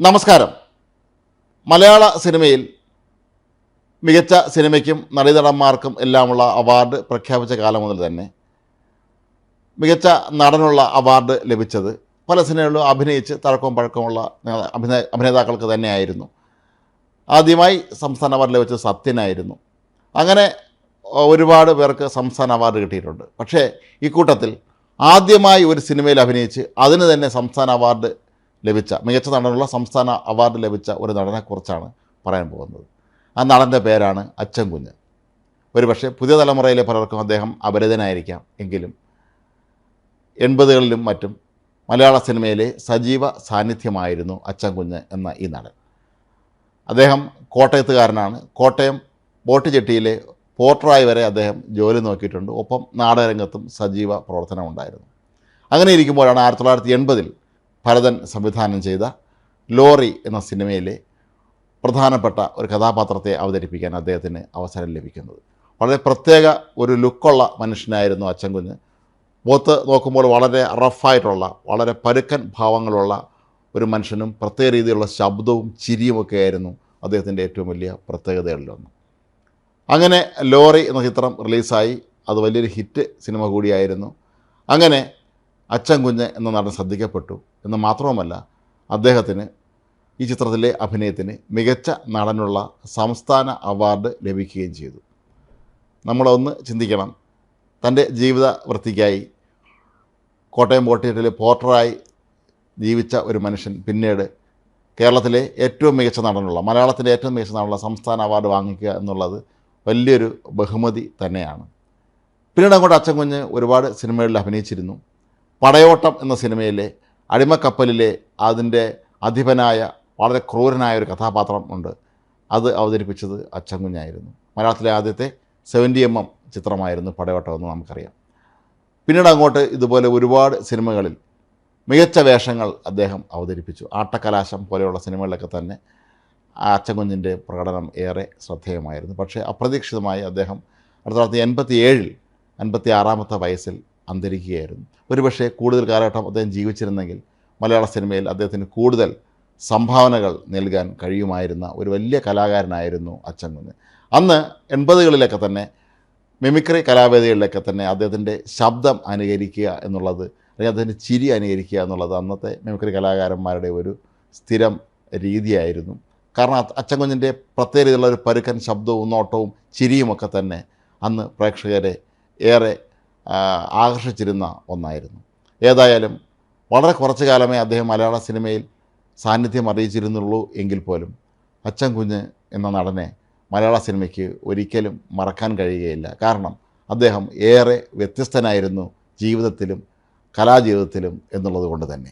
നമസ്കാരം. മലയാള സിനിമയിൽ മികച്ച സിനിമയ്ക്കും നടീനടന്മാർക്കും എല്ലാമുള്ള അവാർഡ് പ്രഖ്യാപിച്ച കാലം മുതൽ തന്നെ മികച്ച നടനുള്ള അവാർഡ് ലഭിച്ചത് പല സിനിമകളിലും അഭിനയിച്ച് തഴക്കവും പഴക്കമുള്ള അഭിനേ അഭിനേതാക്കൾക്ക് തന്നെയായിരുന്നു. ആദ്യമായി സംസ്ഥാന അവാർഡ് ലഭിച്ചത് സത്യനായിരുന്നു. അങ്ങനെ ഒരുപാട് പേർക്ക് സംസ്ഥാന അവാർഡ് കിട്ടിയിട്ടുണ്ട്. പക്ഷേ ഇക്കൂട്ടത്തിൽ ആദ്യമായി ഒരു സിനിമയിൽ അഭിനയിച്ച് അതിന് തന്നെ സംസ്ഥാന അവാർഡ് ലഭിച്ച മികച്ച നടനുള്ള സംസ്ഥാന അവാർഡ് ലഭിച്ച ഒരു നടനെക്കുറിച്ചാണ് പറയാൻ പോകുന്നത്. ആ നടന്റെ പേരാണ് അച്ചൻകുഞ്ഞ് ഒരുപക്ഷെ പുതിയ തലമുറയിലെ പലർക്കും അദ്ദേഹം അപരിതനായിരിക്കാം എങ്കിലും എൺപതുകളിലും മറ്റും മലയാള സിനിമയിലെ സജീവ സാന്നിധ്യമായിരുന്നു അച്ചൻകുഞ്ഞ് എന്ന ഈ നടൻ. അദ്ദേഹം കോട്ടയത്തുകാരനാണ്. കോട്ടയം ബോട്ട് ജെട്ടിയിലെ പോർട്ടറായി വരെ അദ്ദേഹം ജോലി നോക്കിയിട്ടുണ്ട്. ഒപ്പം നാടകരംഗത്തും സജീവ പ്രവർത്തനമുണ്ടായിരുന്നു. അങ്ങനെ ഇരിക്കുമ്പോഴാണ് ആയിരത്തി തൊള്ളായിരത്തി എൺപതിൽ ഭരതൻ സംവിധാനം ചെയ്ത ലോറി എന്ന സിനിമയിലെ പ്രധാനപ്പെട്ട ഒരു കഥാപാത്രത്തെ അവതരിപ്പിക്കാൻ അദ്ദേഹത്തിന് അവസരം ലഭിക്കുന്നത്. വളരെ പ്രത്യേക ഒരു ലുക്കുള്ള മനുഷ്യനായിരുന്നു അച്ചൻകുഞ്ഞ്. മുഖത്ത് നോക്കുമ്പോൾ വളരെ റഫായിട്ടുള്ള വളരെ പരുക്കൻ ഭാവങ്ങളുള്ള ഒരു മനുഷ്യനും പ്രത്യേക രീതിയിലുള്ള ശബ്ദവും ചിരിയുമൊക്കെ ആയിരുന്നു അദ്ദേഹത്തിന്റെ ഏറ്റവും വലിയ പ്രത്യേകതകളിലൊന്ന് അങ്ങനെ ലോറി എന്ന ചിത്രം റിലീസായി അത് വലിയൊരു ഹിറ്റ് സിനിമ കൂടിയായിരുന്നു. അങ്ങനെ അച്ചൻ കുഞ്ഞ് എന്ന നടൻ ശ്രദ്ധിക്കപ്പെട്ടു എന്ന് മാത്രവുമല്ല അദ്ദേഹത്തിന് ഈ ചിത്രത്തിലെ അഭിനയത്തിന് മികച്ച നടനുള്ള സംസ്ഥാന അവാർഡ് ലഭിക്കുകയും ചെയ്തു. നമ്മളൊന്ന് ചിന്തിക്കണം. തന്റെ ജീവിത വൃത്തിക്കായി കോട്ടയം ബോട്ടിയിലെ പോർട്ടറായി ജീവിച്ച ഒരു മനുഷ്യൻ പിന്നീട് കേരളത്തിലെ ഏറ്റവും മികച്ച നടനുള്ള മലയാളത്തിലെ ഏറ്റവും മികച്ച നടനുള്ള സംസ്ഥാന അവാർഡ് വാങ്ങിക്കുക എന്നുള്ളത് വലിയൊരു ബഹുമതി തന്നെയാണ്. പിന്നീട് അങ്ങോട്ട് അച്ഛൻ കുഞ്ഞ് ഒരുപാട് സിനിമകളിൽ അഭിനയിച്ചിരുന്നു. പടയോട്ടം എന്ന സിനിമയിലെ അടിമക്കപ്പലിലെ അതിന്റെ അധിപനായ വളരെ ക്രൂരനായ ഒരു കഥാപാത്രം ഉണ്ട്. അത് അവതരിപ്പിച്ചത് അച്ചൻ കുഞ്ഞായിരുന്നു. മലയാളത്തിലെ ആദ്യത്തെ സെവന്റി എം എം ചിത്രമായിരുന്നു പടയോട്ടം എന്ന് നമുക്കറിയാം. പിന്നീട് അങ്ങോട്ട് ഇതുപോലെ ഒരുപാട് സിനിമകളിൽ മികച്ച വേഷങ്ങൾ അദ്ദേഹം അവതരിപ്പിച്ചു. ആട്ടക്കലാശം പോലെയുള്ള സിനിമകളിലൊക്കെ തന്നെ ആ അച്ചൻകുഞ്ഞിന്റെ പ്രകടനം ഏറെ ശ്രദ്ധേയമായിരുന്നു. പക്ഷേ അപ്രതീക്ഷിതമായി അദ്ദേഹം തൊള്ളായിരത്തി എൺപത്തി ഏഴിൽ അൻപത്തി ആറാമത്തെ വയസ്സിൽ അന്തരിക്കുകയായിരുന്നു. ഒരുപക്ഷെ കൂടുതൽ കാലഘട്ടം അദ്ദേഹം ജീവിച്ചിരുന്നെങ്കിൽ മലയാള സിനിമയിൽ അദ്ദേഹത്തിന് കൂടുതൽ സംഭാവനകൾ നൽകാൻ കഴിയുമായിരുന്ന ഒരു വലിയ കലാകാരനായിരുന്നു അച്ചൻകുഞ്ഞ് അന്ന് എൺപതുകളിലൊക്കെ തന്നെ മിമിക്രി കലാവേദികളിലൊക്കെ തന്നെ അദ്ദേഹത്തിന്റെ ശബ്ദം അനുകരിക്കുക എന്നുള്ളത് അല്ലെങ്കിൽ അദ്ദേഹത്തിന്റെ ചിരി അനുകരിക്കുക എന്നുള്ളത് അന്നത്തെ മിമിക്രി കലാകാരന്മാരുടെ ഒരു സ്ഥിരം രീതിയായിരുന്നു. കാരണം അച്ചൻകുഞ്ഞിന്റെ പ്രത്യേകതയുള്ള ഒരു പരുക്കൻ ശബ്ദവും നോട്ടവും ചിരിയുമൊക്കെ തന്നെ അന്ന് പ്രേക്ഷകരെ ഏറെ ആകർഷിച്ചിരുന്ന ഒന്നായിരുന്നു. ഏതായാലും വളരെ കുറച്ച് കാലമേ അദ്ദേഹം മലയാള സിനിമയിൽ സാന്നിധ്യം അറിയിച്ചിരുന്നുള്ളൂ എങ്കിൽ പോലും അച്ചൻ കുഞ്ഞ് എന്ന നടനെ മലയാള സിനിമയ്ക്ക് ഒരിക്കലും മറക്കാൻ കഴിയുകയില്ല. കാരണം അദ്ദേഹം ഏറെ വ്യത്യസ്തനായിരുന്നു ജീവിതത്തിലും കലാജീവിതത്തിലും എന്നുള്ളത് കൊണ്ട് തന്നെ.